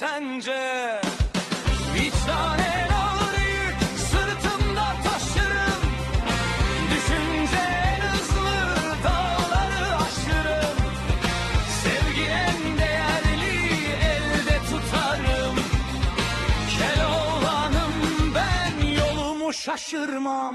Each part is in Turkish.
sence? Bir tane ağrıyı sırtımda taşırım. Düşünce en hızlı dağları aşırım. Sevgi değerli elde tutarım. Kel olanım ben yolumu şaşırmam.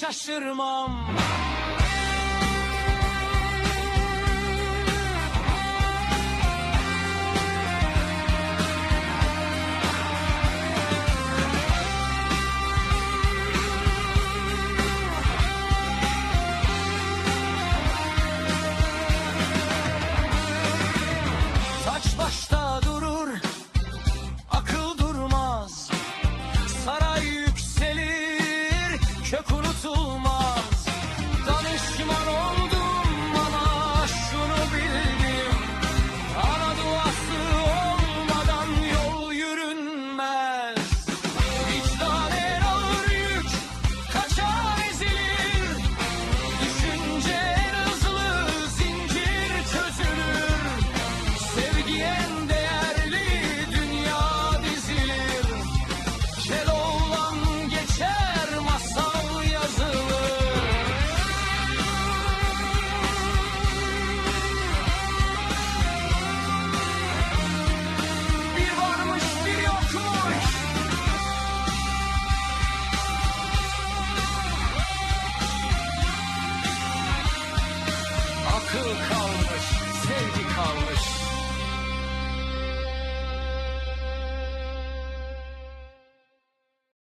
şaşırmam. cook call